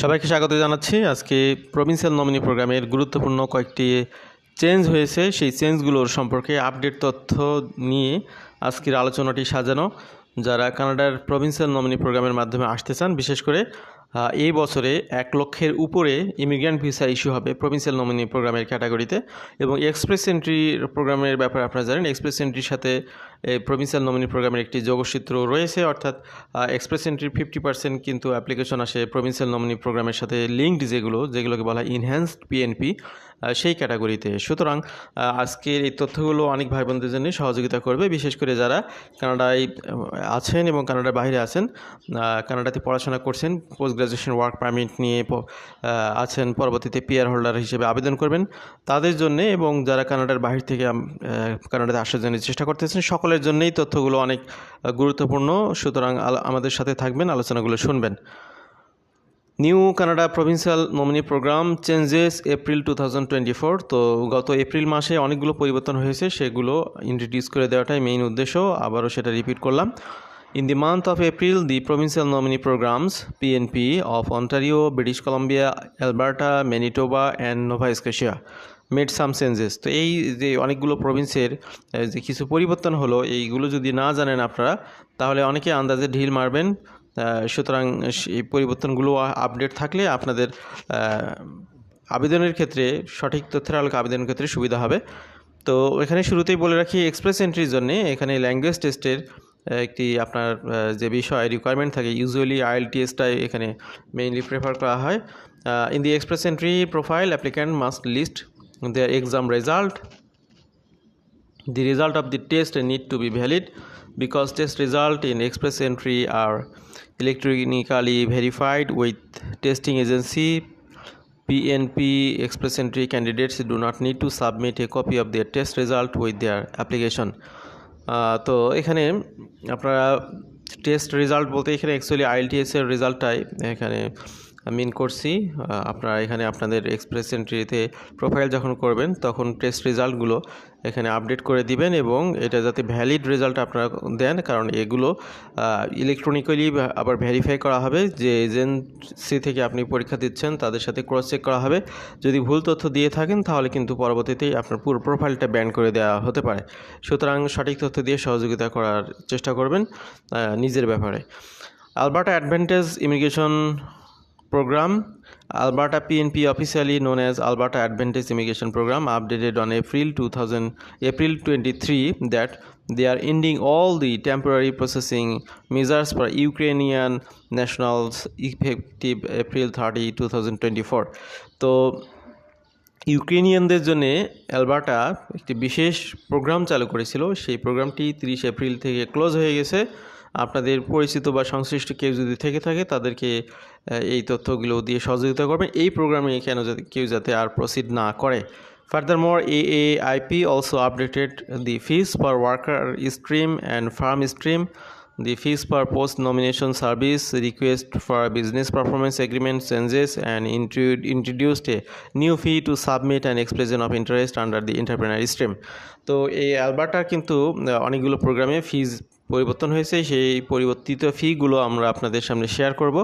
সবাইকে স্বাগত জানাচ্ছি। আজকে প্রভিন্সিয়াল নমিনি প্রোগ্রামের গুরুত্বপূর্ণ কয়েকটি চেঞ্জ হয়েছে। সেই চেঞ্জগুলোর সম্পর্কে আপডেট তথ্য নিয়ে আজকের আলোচনাটি সাজানো। যারা কানাডার প্রভিন্সিয়াল নমিনি প্রোগ্রামের মাধ্যমে আসতে চান, বিশেষ করে এই বছরে এক লক্ষের উপরে ইমিগ্রেন্ট ভিসা ইস্যু হবে প্রভিন্সিয়াল নমিনি প্রোগ্রামের ক্যাটাগরিতে এবং এক্সপ্রেস এন্ট্রি প্রোগ্রামের ব্যাপারে আপনারা জানেন এক্সপ্রেস এন্ট্রির সাথে প্রভিন্সিয়াল নমিনি প্রোগ্রামের একটি যোগসূত্র রয়েছে, অর্থাৎ এক্সপ্রেস এন্ট্রির ফিফটি পার্সেন্ট কিন্তু অ্যাপ্লিকেশন আসে প্রভিন্সিয়াল নমিনি প্রোগ্রামের সাথে লিঙ্কড যেগুলো, যেগুলোকে বলা হয় ইনহ্যান্সড পিএনপি সেই ক্যাটাগরিতে। সুতরাং আজকের এই তথ্যগুলো অনেক ভাই বোনদের জন্য সহযোগিতা করবে, বিশেষ করে যারা কানাডায় আছেন এবং কানাডার বাইরে আছেন কানাডাতে পড়াশোনা করছেন পোস্ট গ্রাজুয়েশন ওয়ার্ক পারমিট নিয়ে আছেন, পরবর্তীতে পিআর হোল্ডার হিসেবে আবেদন করবেন। তাদের জন্য এবং যারা কানাডার বাহির থেকে কানাডাতে আসার জন্য চেষ্টা করতেছেন, সকলের জন্যই তথ্যগুলো অনেক গুরুত্বপূর্ণ। সুতরাং আমাদের সাথে থাকবেন, আলোচনাগুলো শুনবেন। New Canada provincial nominee program changes April two তো গত এপ্রিল মাসে অনেকগুলো পরিবর্তন হয়েছে, সেগুলো ইন্ট্রোডিউস করে দেওয়াটাই মেইন উদ্দেশ্য। আবারও সেটা রিপিট করলাম। In the month of April the provincial nominee programs PNP of Ontario British Columbia Alberta Manitoba and Nova Scotia made some changes তো এই যে অনেকগুলো প্রভিন্সের যে কিছু পরিবর্তন হলো, এইগুলো যদি না জানেন আপনারা, তাহলে অনেকে আন্দাজে ঢিল মারবেন। সুতরাং এই পরিবর্তনগুলো আপডেট থাকলে আপনাদের আবেদনের ক্ষেত্রে, সঠিক তথ্যের আলোকে আবেদনের ক্ষেত্রে সুবিধা হবে। তো এখানে শুরুতেই বলে রাখি এক্সপ্রেস এন্ট্রির জন্য এখানে ল্যাঙ্গুয়েজ টেস্টের একটি আপনার যে বিষয় রিকোয়ারমেন্ট থাকে ইউজুয়ালি আইএলটিএসটাই এখানে মেইনলি প্রেফার করা হয়। In the express entry profile applicant must list their exam result The result of the test need to be valid. Because test result in express entry are electronically verified with testing agency. PNP express entry candidates do not need to submit a copy of their test result with their application. তো এখানে আপনারা test result বলতে এখানে actually IELTS এর রেজাল্টটাই এখানে মিন করছি আপনারা এখানে আপনাদের এক্সপ্রেস এন্ট্রিতে প্রোফাইল যখন করবেন, তখন টেস্ট রেজাল্টগুলো এখানে আপডেট করে দিবেন এবং এটা যাতে ভ্যালিড রেজাল্ট আপনারা দেন, কারণ এগুলো ইলেকট্রনিক্যালি আবার ভেরিফাই করা হবে যে এজেন্সি থেকে আপনি পরীক্ষা দিচ্ছেন, তাদের সাথে ক্রস চেক করা হবে। যদি ভুল তথ্য দিয়ে থাকেন, তাহলে কিন্তু পরবর্তীতেই আপনার পুরো প্রোফাইলটা ব্যান করে দেওয়া হতে পারে। সুতরাং সঠিক তথ্য দিয়ে সহযোগিতা করার চেষ্টা করবেন নিজের ব্যাপারে। Alberta advantage immigration program alberta pnp officially known as alberta advantage immigration program updated on april 2000 april 23 that they are ending all the temporary processing measures for ukrainian nationals effective april 30 2024 তো ইউক্রেনিয়ানদের জন্য Alberta একটি বিশেষ programme চালু করেছিল সেই প্রোগ্রামটি তিরিশ April থেকে ক্লোজ হয়ে গেছে আপনাদের পরিচিত বা সংশ্লিষ্ট কেউ যদি থেকে থাকে, তাদেরকে এই তথ্যগুলো দিয়ে সহযোগিতা করবেন। এই প্রোগ্রামে কেন যাতে, কেউ যাতে আর প্রসিড না করে। Furthermore A IP also updated the fees per worker stream and farm stream the fees per post nomination service request for business performance agreement changes and introduced a new fee to submit and expression of interest under the entrepreneur stream তো এই অ্যালবারটা কিন্তু অনেকগুলো প্রোগ্রামে ফিজ পরিবর্তন হয়েছে, সেই পরিবর্তিত ফিগুলো আমরা আপনাদের সামনে শেয়ার করব।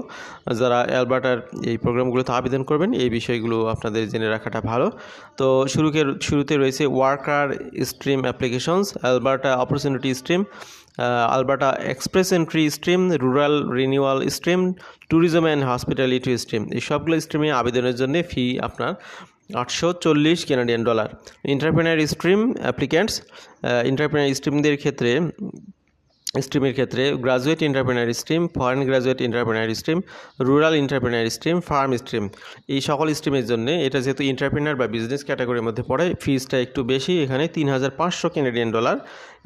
যারা অ্যালবার্টার এই প্রোগ্রামগুলোতে আবেদন করবেন, এই বিষয়গুলো আপনাদের জেনে রাখাটা ভালো। তো শুরুকে, শুরুতে রয়েছে worker stream applications Alberta opportunity stream Alberta express entry stream rural renewal stream tourism and hospitality stream এই সবগুলো স্ট্রিমে আবেদনের জন্য ফি আপনার আটশো চল্লিশ Canadian dollar entrepreneur stream applicants entrepreneur স্ট্রিমদের ক্ষেত্রে স্ট্রিমের ক্ষেত্রে graduate entrepreneur stream foreign graduate entrepreneur stream rural entrepreneur stream farm stream এই সকল স্ট্রিমের জন্য এটা যেহেতু এন্টারপ্রেনার বা বিজনেস ক্যাটাগরির মধ্যে পড়ে ফিজটা একটু বেশি। এখানে তিন হাজার পাঁচশো কেনেডিয়ান ডলার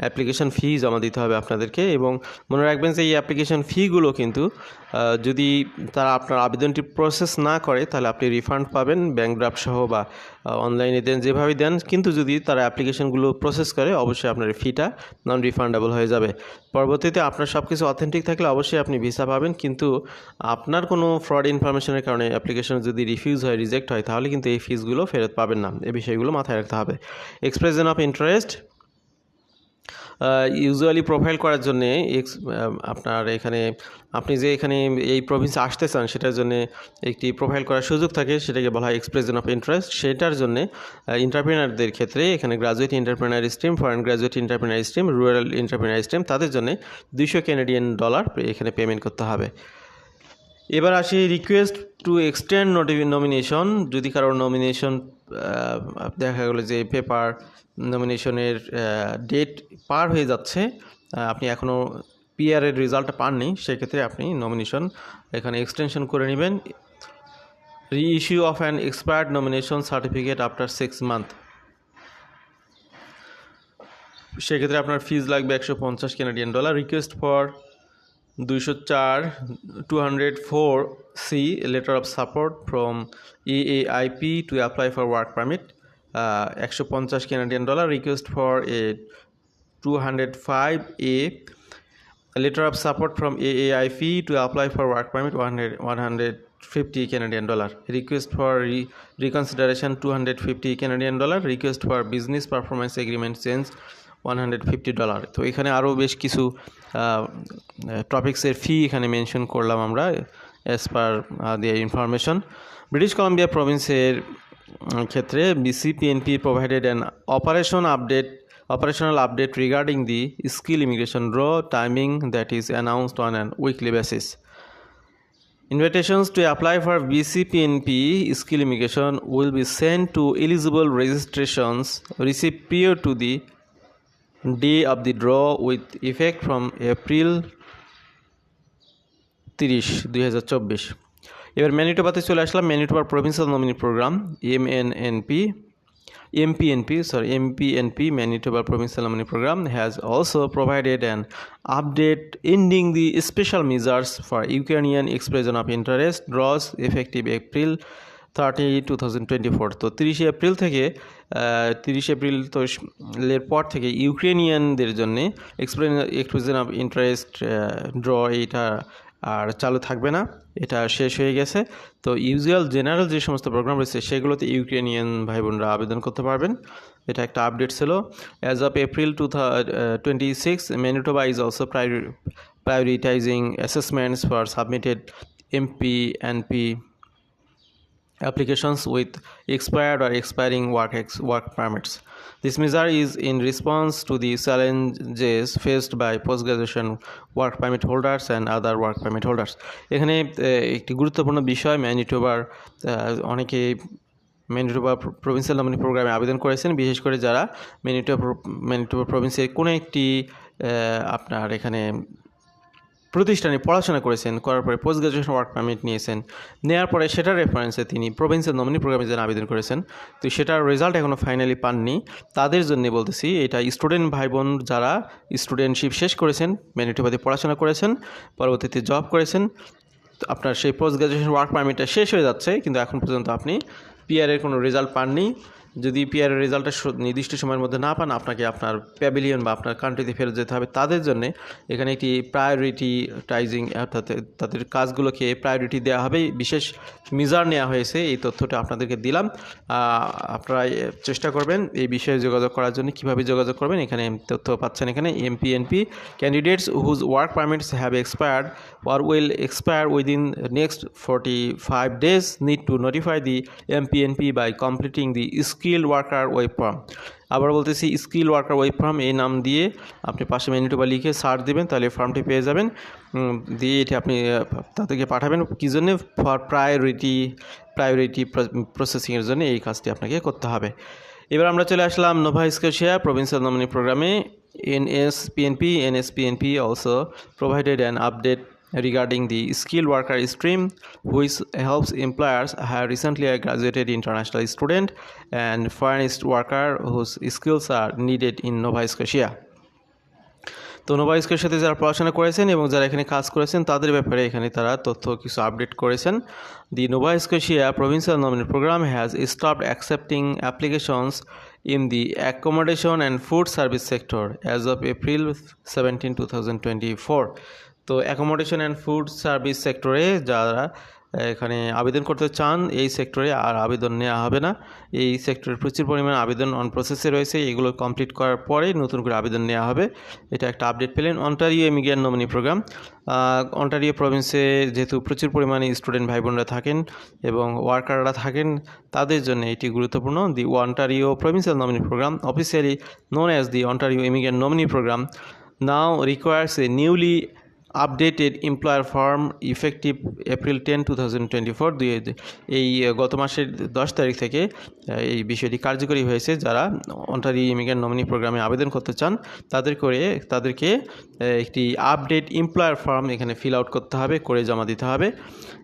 অ্যাপ্লিকেশন ফি জমা দিতে হবে আপনাদেরকে এবং মনে রাখবেন যে এই অ্যাপ্লিকেশন ফিগুলো কিন্তু যদি তারা আপনার আবেদনটি প্রসেস না করে, তাহলে আপনি রিফান্ড পাবেন ব্যাঙ্ক ড্রাফট সহ বা অনলাইনে দেন যেভাবে দেন, কিন্তু যদি তারা অ্যাপ্লিকেশনগুলো প্রসেস করে, অবশ্যই আপনার ফিটা নন রিফান্ডেবল হয়ে যাবে। পরবর্তীতে আপনার সব কিছু অথেন্টিক থাকলে অবশ্যই আপনি ভিসা পাবেন, কিন্তু আপনার কোনো ফ্রড ইনফরমেশনের কারণে অ্যাপ্লিকেশন যদি রিফিউজ হয় রিজেক্ট হয়, তাহলে কিন্তু এই ফিসগুলো ফেরত পাবেন না। এই বিষয়গুলো মাথায় রাখতে হবে। Expression of interest usually profile করার জন্যে এক্স আপনার এখানে, আপনি যে এখানে এই প্রভিন্সে আসতে চান, সেটার জন্য একটি প্রোফাইল করার সুযোগ থাকে, সেটাকে বলা হয় এক্সপ্রেশন অফ ইন্টারেস্ট সেটার জন্য ইন্টারপ্রিনারদের ক্ষেত্রে এখানে graduate entrepreneur stream foreign graduate entrepreneur stream rural entrepreneur stream তাদের জন্য দুইশো ক্যানাডিয়ান ডলার এখানে পেমেন্ট করতে হবে। এবার আসি request to extend notify nomination যদি কারোর নমিনেশন দেখা গেলো যে পেপার নমিনেশনের ডেট পার হয়ে যাচ্ছে। আপনি এখনও পিআরের রেজাল্টটা পাননি, সেক্ষেত্রে আপনি নমিনেশন এখানে এক্সটেনশন করে নেবেন। Reissue of an expired nomination certificate after six month সেক্ষেত্রে আপনার ফিজ লাগবে একশো পঞ্চাশ কানাডিয়ান ডলার রিকোয়েস্ট ফর দুইশো চার two hundred four C letter of support from AIP to apply for work permit একশো পঞ্চাশ Canadian dollar request for a two hundred five a letter of support from AAIP to apply for work permit 100 150 Canadian dollar request for re- reconsideration 250 Canadian dollar request for business performance agreement change 150 dollar তো এখানে আরও বেশ কিছু টপিক্সের ফি এখানে mention করলাম আমরা as per the information British Columbia প্রভিন্সের ক্ষেত্রে BCPNP provided an operation update operational update regarding the skill immigration র timing that is announced on an weekly basis invitations to apply for BCPNP skill immigration will be sent to eligible registrations receive prior to the day of the draw with effect from April তিরিশ দুই হাজার চব্বিশ এবার ম্যানিটোবাতে চলে আসলাম ম্যানিটোবার provincial nominee program M N N P MPNP, sorry, MPNP, Manitoba Provincial Nominee Program, has also provided an update ending the special measures for Ukrainian expression of interest draws effective April thirty two thousand twenty four তো তিরিশে April থেকে তিরিশে April তো এর পর থেকে ইউক্রেনিয়ানদের জন্যে explain expression of interest draw এইটা আর চালু থাকবে না, এটা শেষ হয়ে গেছে। তো ইউজুয়াল জেনারেল যে সমস্ত প্রোগ্রাম রয়েছে, সেগুলোতে ইউক্রেনিয়ান ভাই বোনরা আবেদন করতে পারবেন। এটা একটা আপডেট ছিল। As of April two twenty six Manitoba is also assessments for submitted MP and P applications with expired or expiring work, ex- work permits. This measure is in response to the challenges faced by post-graduation work permit holders and other work permit holders. এখানে একটি গুরুত্বপূর্ণ বিষয় ম্যানিটোবার অনেকে Manitoba provincial nominee প্রোগ্রামে আবেদন করেছেন বিশেষ করে যারা ম্যানিটোবা ম্যানিটোবা প্রভিন্সের কোনো একটি আপনার এখানে প্রতিষ্ঠানে পড়াশোনা করেছেন, করার পরে পোস্ট গ্রাজুয়েশন ওয়ার্ক পারমিট নিয়েছেন। নেওয়ার পরে সেটার রেফারেন্সে তিনি প্রভিন্সিয়াল নমিনি প্রোগ্রামে যেন আবেদন করেছেন। তো সেটার রেজাল্ট এখনও ফাইনালি পাননি। তাদের জন্য বলতেছি, এটা স্টুডেন্ট ভাই বোন যারা স্টুডেন্টশিপ শেষ করেছেন ম্যানিটোবাদে পড়াশোনা করেছেন, পরবর্তীতে জব করেছেন আপনার সেই পোস্ট গ্রাজুয়েশন ওয়ার্ক পারমিটটা শেষ হয়ে যাচ্ছে, কিন্তু এখন পর্যন্ত আপনি পিআরের কোনো রেজাল্ট পাননি। যদি পিআরের রেজাল্টটা নির্দিষ্ট সময়ের মধ্যে না পান আপনাকে আপনার প্যাভিলিয়ন বা আপনার কান্ট্রিতে ফেরত যেতে হবে, তাদের জন্য এখানে একটি প্রায়োরিটি টাইজিং অর্থাৎ তাদের কাজগুলোকে প্রায়োরিটি দেওয়া হবে। বিশেষ মিজার নেওয়া হয়েছে, এই তথ্যটা আপনাদেরকে দিলাম। আপনারা চেষ্টা করবেন এই বিষয়ে যোগাযোগ করার জন্য। কীভাবে যোগাযোগ করবেন? এখানে তথ্য পাচ্ছেন এখানে MPNP candidates whose work permits have expired or will expire within next 45 days need to notify the MPNP by completing the skilled worker web form. আবার বলতেছি স্কিল ওয়ার্কার ওয়েব ফর্ম এই নাম দিয়ে আপনি পাশে মেনুটা লিখে সার্চ দেবেন, তাহলে ফর্মটি পেয়ে যাবেন। দিয়ে এটি আপনি তাদেরকে পাঠাবেন। কী জন্যে? ফর প্রায়োরিটি প্রায়োরিটি প্রসেসিংয়ের জন্য এই কাজটি আপনাকে করতে হবে। এবার আমরা চলে আসলাম নোভা স্কোশিয়া প্রভিন্সিয়াল নমিনি প্রোগ্রামে NSPNP NSPNP also provided an update regarding the skilled worker stream, which helps employers hire recently a graduated international student and foreign worker whose skills are needed in Nova Scotia. তো Nova স্কুলের সাথে যারা পড়াশোনা করেছেন এবং যারা এখানে কাজ করেছেন, তাদের ব্যাপারে এখানে তারা তথ্য কিছু আপডেট করেছেন। The Nova Scotia provincial nominee program has stopped accepting applications in the accommodation and food service sector as of April seventeen two thousand twenty four তো অ্যাকোমোডেশন অ্যান্ড ফুড সার্ভিস সেক্টরে যারা এখানে আবেদন করতে চান, এই সেক্টরে আর আবেদন নেওয়া হবে না। এই সেক্টরে প্রচুর পরিমাণে আবেদন অন প্রসেসে রয়েছে। এগুলো কমপ্লিট করার পরে নতুন করে আবেদন নেওয়া হবে। এটা একটা আপডেট পেলেন Ontario emigrant nominee program Ontario প্রভিন্সে যেহেতু প্রচুর পরিমাণে স্টুডেন্ট ভাই বোনরা থাকেন এবং ওয়ার্কাররা থাকেন, তাদের জন্য এটি গুরুত্বপূর্ণ। The Ontario provincial nominee program officially known as the Ontario Immigrant nominee program now requires a newly updated employer form effective April ten two thousand twenty four দুই এই গত মাসের দশ তারিখ থেকে এই বিষয়টি কার্যকরী হয়েছে। যারা অন্টারি ইমিগ্রেন্ট নমিনি প্রোগ্রামে আবেদন করতে চান, তাদের করে, তাদেরকে একটি আপডেট এমপ্লয়ার ফর্ম এখানে ফিল আউট করতে হবে, করে জমা দিতে হবে।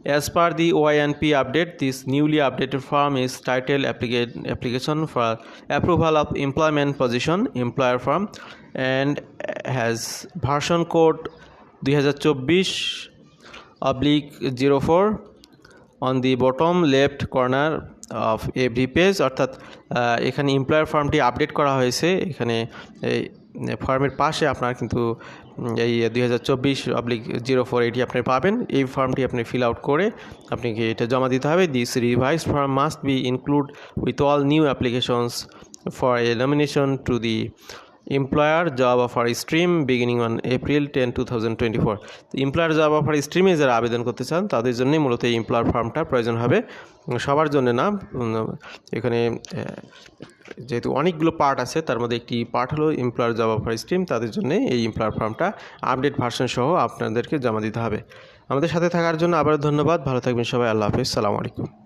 As per the OINP update this newly updated form is title application for approval of employment position employer form and has version code দুই zero four on the bottom left corner of every page অর্থাৎ এখানে employer ফর্মটি update করা হয়েছে। এখানে এই ফর্মের পাশে আপনার কিন্তু এই দুই হাজার চব্বিশ অবলিক জিরো ফোর এটি আপনি পাবেন। এই ফর্মটি আপনি ফিল আউট করে আপনাকে এটা জমা দিতে হবে। This revise form must be include with all new applications for a nomination to the employer job offer stream beginning on April ten two thousand twenty four employer job offer স্ট্রিমে যারা আবেদন করতে চান, তাদের জন্যই মূলত এই এমপ্লয়ার ফর্মটা প্রয়োজন হবে। সবার জন্য না এখানে যেহেতু অনেকগুলো পার্ট আছে, তার মধ্যে একটি পার্ট হলো এমপ্লয়ার জব অফার স্ট্রিম তাদের জন্য এই এমপ্লয়ার ফর্মটা আপডেট ভার্সন সহ আপনাদেরকে জমা দিতে হবে। আমাদের সাথে থাকার জন্য আবার ধন্যবাদ, ভালো থাকবেন সবাই, আল্লাহ হাফিজ, সালামু আলাইকুম।